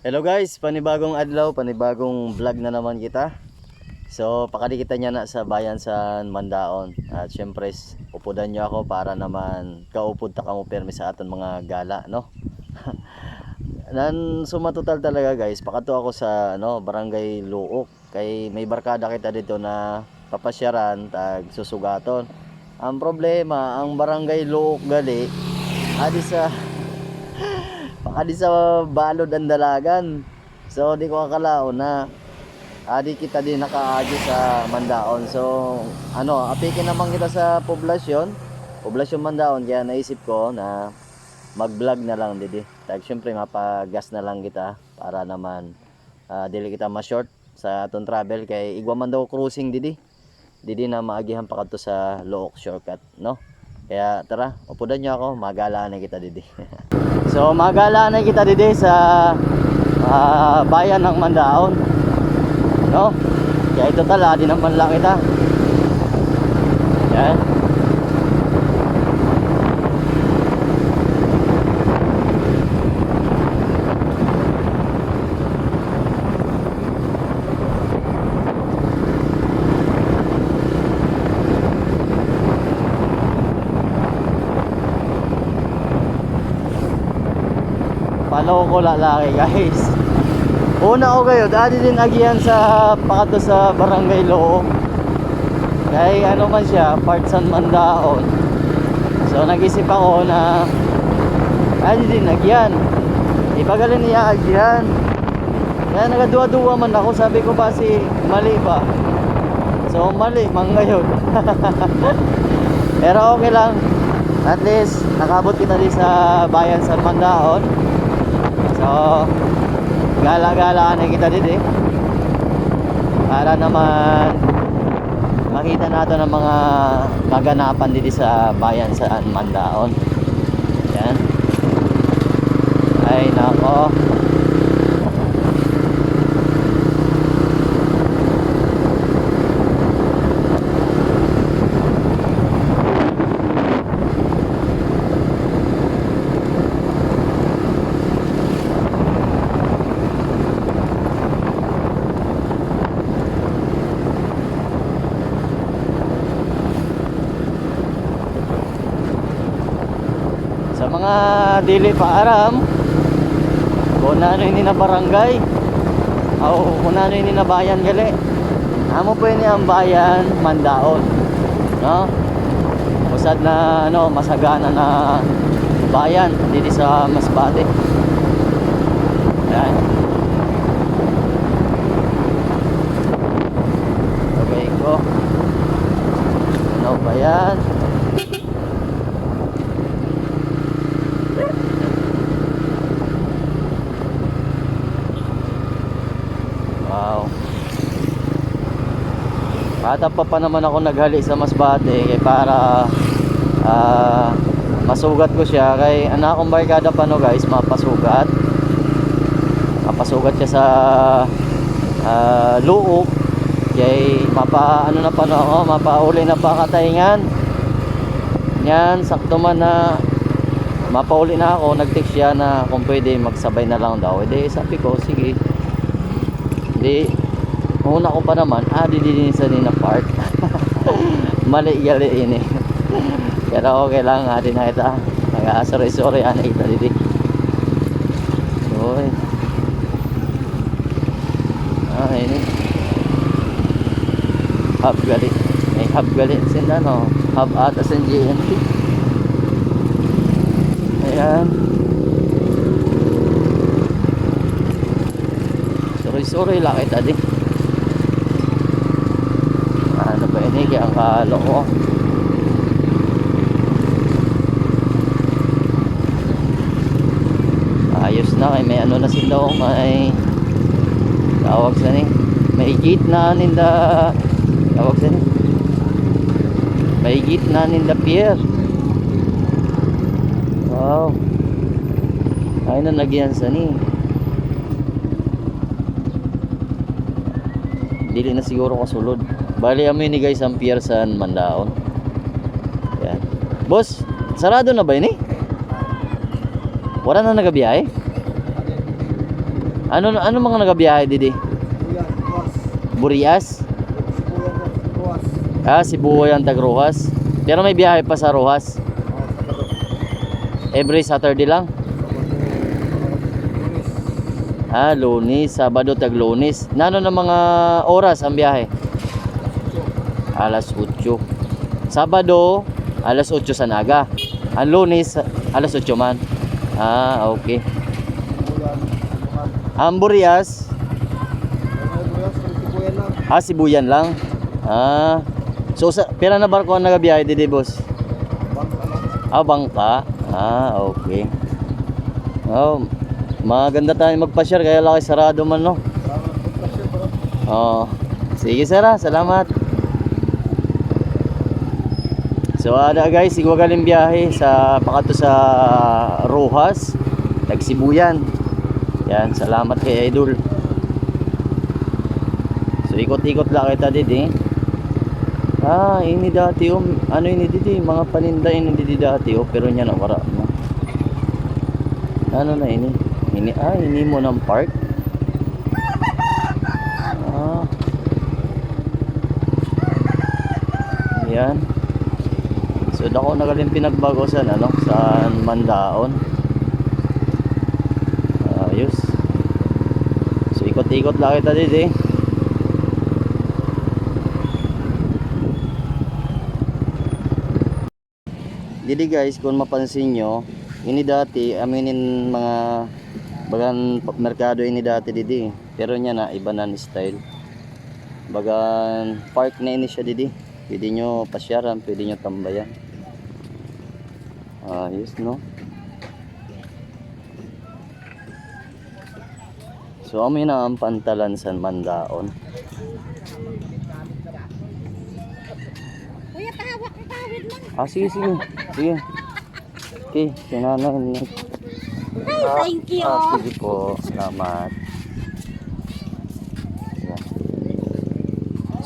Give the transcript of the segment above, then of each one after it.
Hello guys, panibagong adlaw, panibagong vlog na naman kita. So, pakadikita niya na sa bayan sa Mandaon. At syempre, upudan niyo ako para naman kaupod ta kamo permi sa aton mga gala, no? Nan sumatotal talaga guys, pakato ako sa ano, Barangay Luok. Kay may barkada kita dito na papasyaran tag susugaton. Ang problema, ang Barangay Luok gali adi sa Pakadi sa balod ang dalagan. So di ko akalao na adi kita din nakaagi sa Mandaon. So ano, apikin naman kita sa poblasyon. Poblasyon Mandaon kaya naisip ko na mag-vlog na lang didi. Tag syempre mapagas na lang kita para naman ah, dili kita ma-short sa atong travel kay igwa man daw cruising didi. Didi na maagihan pa kadto sa Look shortcut, no? Kaya tara, upudan niyo ako, magalaan na kita didi. so magalaan na kita didi sa ah, bayan ng Mandaon. No? Kaya ito tala, di naman lang kita. Yan. Follow ko lalaki guys. Una ko kayo, dati din agihan sa pakato sa Barangay Loo. Kay ano man siya, part San Mandaon. So nag-isip ako na dati din agihan. Ipagalin niya agihan. Kaya nagaduwa-duwa man ako, sabi ko ba si mali ba? So mali man ngayon. Pero okay lang. At least nakabot kita din sa bayan San Mandaon. So, gala-gala na kita din eh. Para naman makita natin ang mga kaganapan dito sa bayan sa Mandaon. Yan. Ay nako. Mga dili pa aram, kung ano ini na barangay, o kung ano ini na bayan gali, amo po ini ang bayan Mandaon. No? Usad na ano, masagana na bayan dito sa Masbate. Yan. Okay ko. Ano ba yan? Wow. Bata pa naman ako naghali sa Masbate kay para ah, masugat ko siya kay anak kong barkada pa no guys mapasugat. Mapasugat siya sa ah, luok kay mapa ano na pa no ako mapauli na pa kataingan. Yan sakto man na mapauli na ako nag-text siya na kung pwede magsabay na lang daw. Edi sabi ko sige Di, una ko pa naman, ah, didinisan din na park. Mali gali ini. Pero okay lang, adi na kita. Nag-sorry-sorry, ano kita didi. Uy. Ah, ini. Hub gali. May hub gali. Sinda, no? Hub ata sa GNT. Ayan. Sorry, sorry lang kita di. Ano ba ini kaya ang kalo? Ayos na may ano na sila oh, may tawag sa ni. May gate na ninda tawag sa ni. May gate na ninda pier. Wow. Ay na nagyan sa ni. dili na siguro kasulod bali amoy ni guys ang pier sa Mandaon yan boss sarado na ba ini wala na nagabiyahe Ano ano mga nagabiyahe didi? Burias? Ah, Sibuya ang tag Rojas. Pero may biyahe pa sa Rojas. Every Saturday lang. Ah, Lunes, Sabado tag Lunes. Nano na mga oras ang biyahe? Alas 8. Sabado, alas 8 sa Naga. Ang Lunes, alas 8 man. Ah, okay. Ang Burias, ah, Sibuyan lang. Ah, so sa, pera na barko ang nagabiyahe didi, boss? Ah, bangka. Ah, okay. Oh, maganda tayo magpa-share kaya laki sarado man, no? Bro. Oh, sige sir ah, salamat. So ada guys, sigwa galing biyahe sa pakato sa Rojas, Tagsibuyan. Yan, salamat kay Idol. So ikot-ikot lang kita didi. Ah, ini dati um, ano ini didi, mga paninda ini didi dati oh, pero nya na wala mo. Ano na ini? Ini ah, ini mo ng park. Ah. Yan. So dako na galing pinagbago sa ano sa Mandaon. Ayos. So ikot-ikot lang kita dito eh. Dili guys, kung mapansin nyo, ini dati, aminin mga bagan merkado ini dati didi. Pero nya na iba na ni style. Bagan park na ini siya didi. Pwede nyo pasyaran, pwede nyo tambayan. Ayos no. So amin na ang pantalan sa Mandaon. Kuya, tawag ang tawid lang. Ah, sige, sige. Sige. Okay, sinanay. Ay, thank you. Ah, sige po. Salamat. Yan.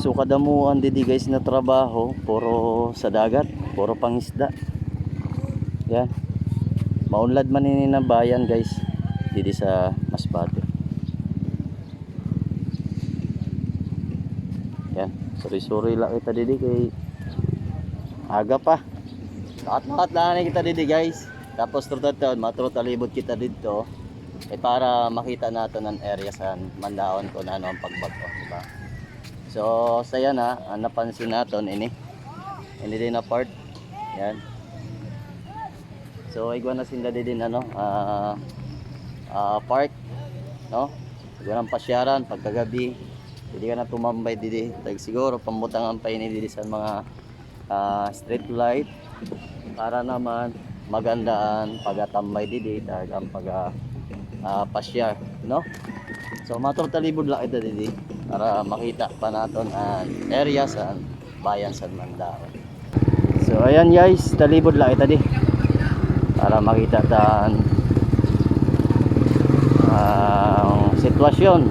So kadamuan didi guys na trabaho, puro sa dagat, puro pangisda. Yan. Maunlad man ini na bayan guys, didi sa Masbate. Yan, suri-suri lang kita didi kay aga pa. Lahat-lahat lang kita didi guys. Tapos turtad taon, matrotalibot kita dito. Eh para makita natin ang area sa Mandaon kung ano ang pagbato, di ba? So, saya na, napansin natin ini. Ini din na part. Yan. So, igwa na sila din ano, ah ah, park, no? Igwa ng pasyaran pagkagabi. Hindi ka na tumambay didi. Tag siguro pambutangan pa ini didi sa mga ah, street light para naman magandaan pagatambay didi tag ang pag ah, pasyar, no? So maturtalibod lang ito didi para makita pa naton ang area sa bayan sa Mandaon. So ayan guys, talibod lang ito di para makita ta ang ang sitwasyon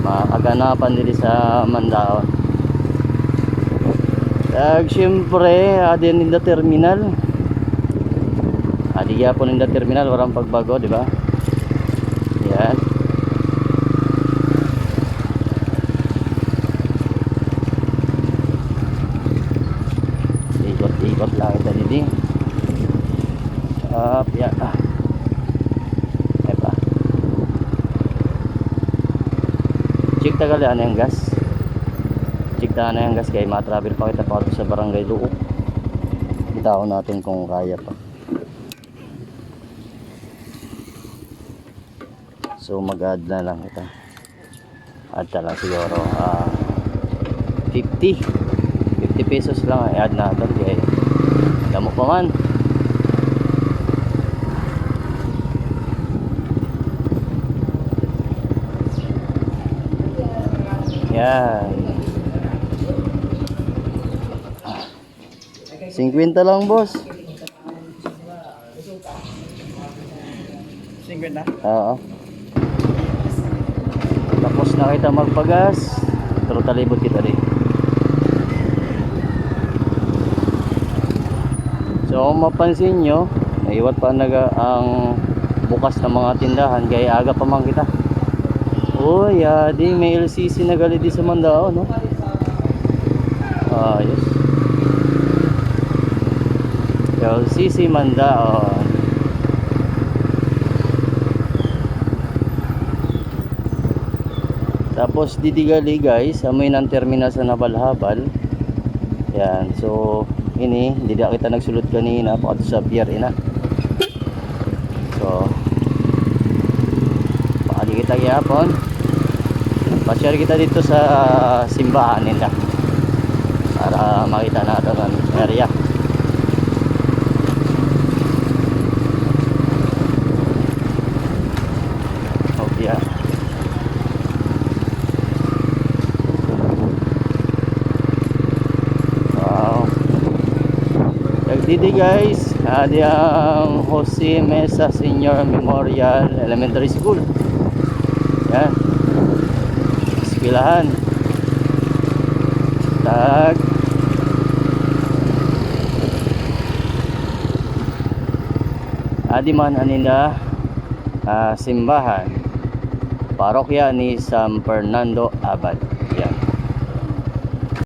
mga kaganapan dito sa Mandaon. Tag syempre, adin in the terminal. Adi po in the terminal, warang pagbago, di ba? Yan. Ikot-ikot lang kita didi. Up, ya. Ah. Epa. Check tagali ano yung gas. Check ta ano yung gas kaya matravel pa kita pa sa barangay Luok. Bitaw natin kung kaya pa. So mag-add na lang ito. Add na lang siguro ah 50. 50 pesos lang i-add natin kaya damo pa man. Yan. 50 lang boss. 50 Oo. Tapos na kita magpagas. Pero talibot kita rin. So kung mapansin nyo, naiwat pa naga ang bukas na mga tindahan kaya aga pa man kita. Uy, ah, di may LCC na gali di sa Mandao, no? Ayos. LCC Mandao. Tapos didigali guys, amoy ng terminal sa Nabalhabal. Yan, so ini, hindi na kita nagsulot kanina pakat sa pier ina. So, pakali kita gyapon. Pa-share kita dito sa simbahan nila para makita natin ang area. Okay. ah. Wow. Nagdidi guys, adi ang Jose Mesa Senior Memorial Elementary School. Yan. Eskwelahan. Tag. Adi man anina ah, simbahan. Parokya ni San Fernando Abad.